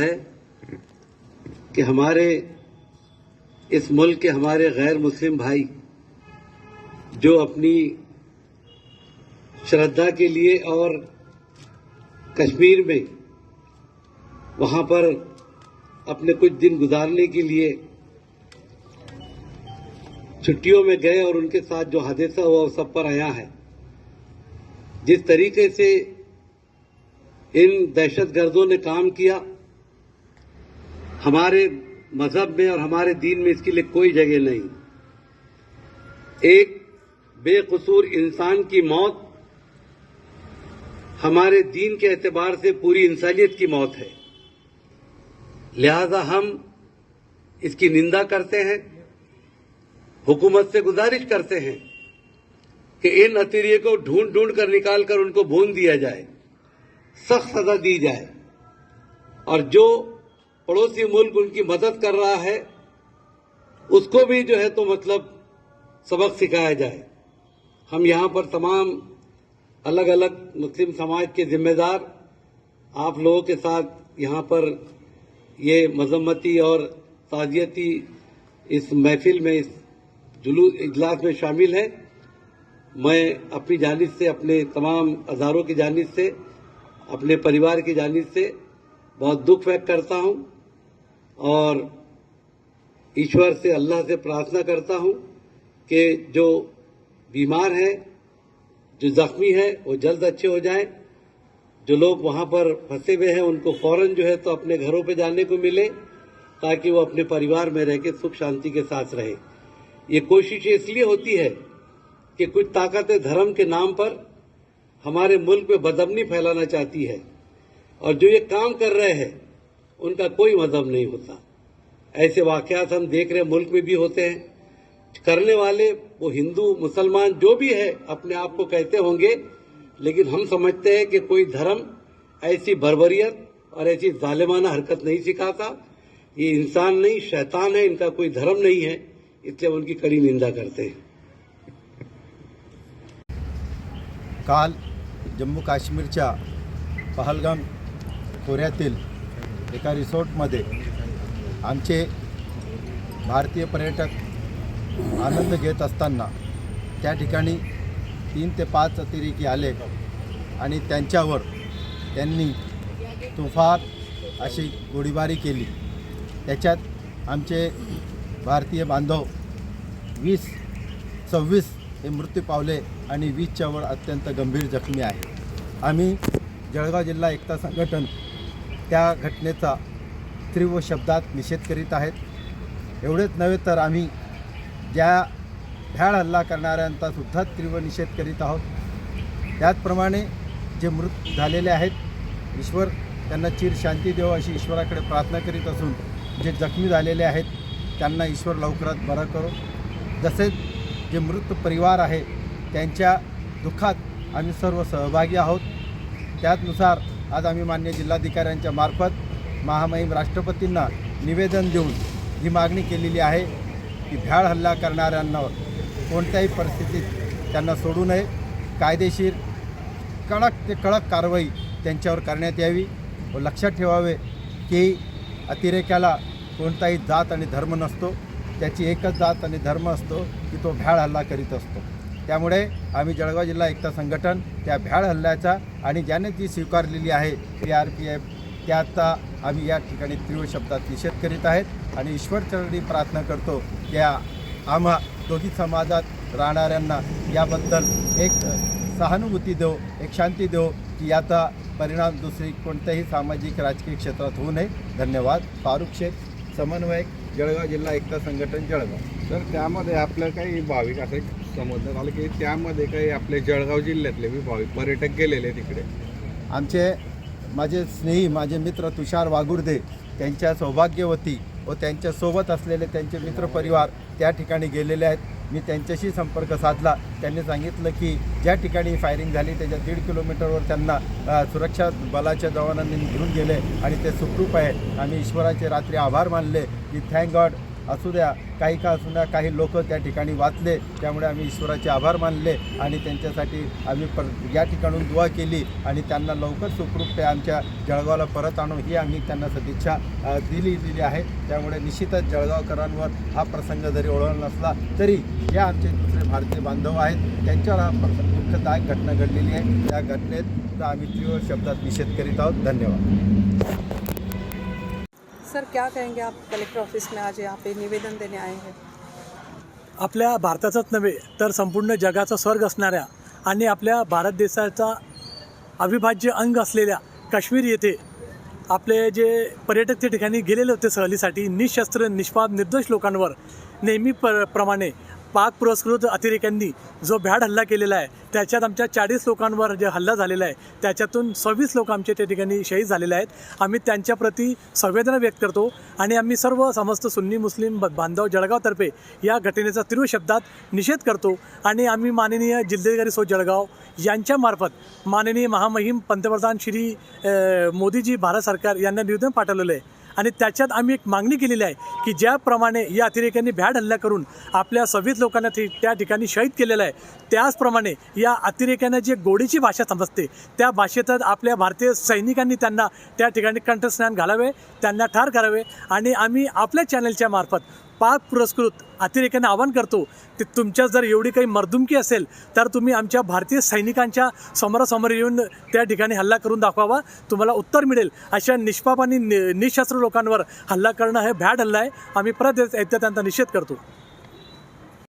ہے کہ ہمارے اس ملک کے ہمارے غیر مسلم بھائی جو اپنی شردہ کے لیے اور کشمیر میں وہاں پر اپنے کچھ دن گزارنے کے لیے چھٹیوں میں گئے اور ان کے ساتھ جو حادثہ ہوا وہ سب پر آیا ہے۔ جس طریقے سے ان دہشت گردوں نے کام کیا सब पर आया है जिस तरीके से इन दहशतगर्दों ने काम किया हमारे मजहब में और हमारे दीन में इसके लिए कोई जगह नहीं एक बेकसूर इंसान की मौत हमारे दीन के एतबार से पूरी इंसानियत की मौत है लिहाजा हम इसकी निंदा करते हैं हुकूमत से गुजारिश करते हैं कि इन अतिरिय को ढूंढ ढूंढ कर निकाल कर उनको भून پڑوسی ملک ان کی مدد کر رہا ہے، اس کو بھی جو ہے تو مطلب سبق سکھایا جائے۔ ہم یہاں پر تمام الگ الگ مسلم سماج کے ذمہ دار، آپ لوگوں کے ساتھ یہاں پر یہ مذمتی اور تعزیتی اس محفل میں، اس جلوس اجلاس میں شامل ہیں۔ میں اپنی جانب سے، اپنے تمام اداروں کی جانب سے، اپنے پریوار کی جانب سے بہت دکھ ویک کرتا ہوں۔ बहुत दुख व्यक्त करता हूं और ईश्वर से अल्लाह से प्रार्थना करता हूं कि जो बीमार हैं जो जख्मी है वो जल्द अच्छे हो जाएं जो लोग वहां पर फंसे हुए हैं उनको फौरन जो है तो अपने घरों पे जाने को मिले ताकि वो अपने परिवार में रह के सुख शांति के साथ रहे ये कोशिश इसलिए होती है कि कुछ ताकतें धर्म के नाम पर हमारे मुल्क में बदमनी फैलाना चाहती है और जो ये काम कर रहे हैं उनका कोई मजहब नहीं होता ऐसे वाकयात हम देख रहे हैं मुल्क में भी होते हैं करने वाले वो हिंदू मुसलमान जो भी है अपने आप को कहते होंगे लेकिन हम समझते हैं कि कोई धर्म ऐसी बर्बरियत और ऐसी जालिमाना हरकत नहीं सिखाता ये इंसान नहीं शैतान है इनका कोई धर्म नहीं है इसलिए हम उनकी कड़ी निंदा करते हैं काल जम्मू काश्मीरच्या पहलगाम खोऱ्यातील एका रिसॉर्टमध्ये आमचे भारतीय पर्यटक आनंद घेत असताना त्या ठिकाणी तीन ते पाच अतिरेकी आले आणि त्यांच्यावर त्यांनी तुफार अशी गोळीबारी केली. त्याच्यात आमचे भारतीय बांधव वीस सव्वीस हे मृत्यू पावले आणि वीसच्या वर अत्यंत गंभीर जखमी आहे. आम्ही जळगाव जिल्हा एकता संघटन त्या घटनेचा तीव्र शब्दात निषेध करीत आहेत. एवढेच नव्हे तर आम्ही ज्या भ्याड हल्ला करणाऱ्यांचा सुद्धा तीव्र निषेध करीत आहोत. त्याचप्रमाणे जे मृत झालेले आहेत ईश्वर त्यांना चिर शांती देव अशी ईश्वराकडे प्रार्थना करीत असून जे जखमी झालेले आहेत त्यांना ईश्वर लवकरात बरं करो. जसेच जे मृत परिवार आहे त्यांच्या दुःखात आम्ही सर्व सहभागी आहोत. त्याचनुसार आज आम्ही मान्य जिल्हाधिकाऱ्यांच्या मार्फत महामहिम राष्ट्रपतींना निवेदन देऊन ही मागणी केलेली आहे की भ्याळ हल्ला करणाऱ्यांना कोणत्याही परिस्थितीत त्यांना सोडू नये. कायदेशीर कडक ते कडक कारवाई त्यांच्यावर करण्यात यावी व लक्षात ठेवावे की अतिरेक्याला कोणताही जात आणि धर्म नसतो. त्याची एकच जात आणि धर्म असतो की तो भ्याळ हल्ला करीत असतो. त्यामुळे आम्ही जळगाव जिल्हा एकता संघटन त्या भ्याड हल्ल्याचा आणि ज्याने ती स्वीकारलेली आहे पी आर पी एफ त्याचा आम्ही या ठिकाणी तीव्र शब्दात निषेध करीत आहेत आणि ईश्वरचरणी प्रार्थना करतो की या आम्हा दोघी समाजात राहणाऱ्यांना याबद्दल एक सहानुभूती देऊ एक शांती देऊ की याचा परिणाम दुसरी कोणत्याही सामाजिक राजकीय क्षेत्रात होऊ नये. धन्यवाद. फारुख शेख समन्वयक जळगाव जिल्हा एकता संघटन जळगाव. तर त्यामध्ये आपलं काही भाविक असं समजण्यात आलं की त्यामध्ये काही आपले जळगाव जिल्ह्यातले बी भाविक पर्यटक गेलेले तिकडे. आमचे माझे स्नेही माझे मित्र तुषार वागुर्दे त्यांच्या सौभाग्यवती व त्यांच्यासोबत असलेले त्यांचे मित्रपरिवार त्या ठिकाणी गेलेले आहेत. मी त्यांच्याशी संपर्क साधला. त्यांनी सांगितलं की ज्या ठिकाणी फायरिंग झाली त्याच्या दीड किलोमीटरवर त्यांना सुरक्षा बलाच्या जवानांनी घेऊन गेले आणि ते सुखरूप आहे. आम्ही ईश्वराचे रात्री आभार मानले की थँक गॉड असू द्या काही का असू द्या काही लोक त्या ठिकाणी वाचले त्यामुळे आम्ही ईश्वराचे आभार मानले आणि त्यांच्यासाठी आम्ही पर या ठिकाणून दुवा केली आणि त्यांना लवकर सुखरूप ते आमच्या जळगावला परत आणू ही आम्ही त्यांना सदिच्छा दिली दिली आहे. त्यामुळे निश्चितच जळगावकरांवर हा प्रसंग जरी ओळखला नसला तरी जे आमचे दुसरे भारतीय बांधव आहेत त्यांच्यावर हा प्रसंग दुःखदायक घटना घडलेली आहे. त्या घटनेत आम्ही तीव्र शब्दात निषेध करीत आहोत. धन्यवाद. सर क्या कहेंगे आप कलेक्टर ऑफिस में आज यहाँ पे निवेदन देने आए हैं? आपल्या भारताचाच नव्हे तर संपूर्ण जगाचा स्वर्ग असणाऱ्या आणि आपल्या भारत देशाचा अविभाज्य अंग असलेल्या काश्मीर येथे आपले जे पर्यटक त्या ठिकाणी गेलेले होते सहलीसाठी निशस्त्र निष्पाप निर्दोष लोकांवर नेहमी प्र प्रमाणे पाक पुरस्कृत अतिरेक्यांनी जो भ्याड हल्ला केलेला आहे त्याच्यात आमच्या चाळीस लोकांवर जे हल्ला झालेला आहे त्याच्यातून सव्वीस लोक आमच्या त्या ठिकाणी शहीद झालेले आहेत. आम्ही त्यांच्याप्रती संवेदना व्यक्त करतो आणि आम्ही सर्व समस्त सुन्नी मुस्लिम बांधव जळगावतर्फे या घटनेचा तीव्र शब्दात निषेध करतो आणि आम्ही माननीय जिल्हाधिकारी सो जळगाव यांच्यामार्फत माननीय महामहिम पंतप्रधान श्री मोदीजी भारत सरकार यांना निवेदन पाठवलेलं आहे. आणि त्याच्यात आम्ही एक मागणी केलेली आहे की ज्याप्रमाणे या अतिरेक्यांनी भ्याड हल्ला करून आपल्या सव्वीस लोकांना ते त्या ठिकाणी शहीद केलेलं आहे त्याचप्रमाणे या अतिरेक्यांना जे गोडीची भाषा समजते त्या भाषेतच आपल्या भारतीय सैनिकांनी त्यांना त्या ठिकाणी कंठस्नान घालावे त्यांना ठार करावे आणि आम्ही आपल्या चॅनलच्या मार्फत पाक पुरस्कृत अतिरेक्यांना आवाहन करतो की तुमच्या जर एवढी काही मर्दुमकी असेल तर तुम्ही आमच्या भारतीय सैनिकांच्या समोरासमोर येऊन त्या ठिकाणी हल्ला करून दाखवावा. तुम्हाला उत्तर मिळेल. अशा निष्पाप आणि नि- निशस्त्र लोकांवर हल्ला करणं हे भ्याड हल्ला आहे. आम्ही परत एकदा त्यांचा निषेध करतो.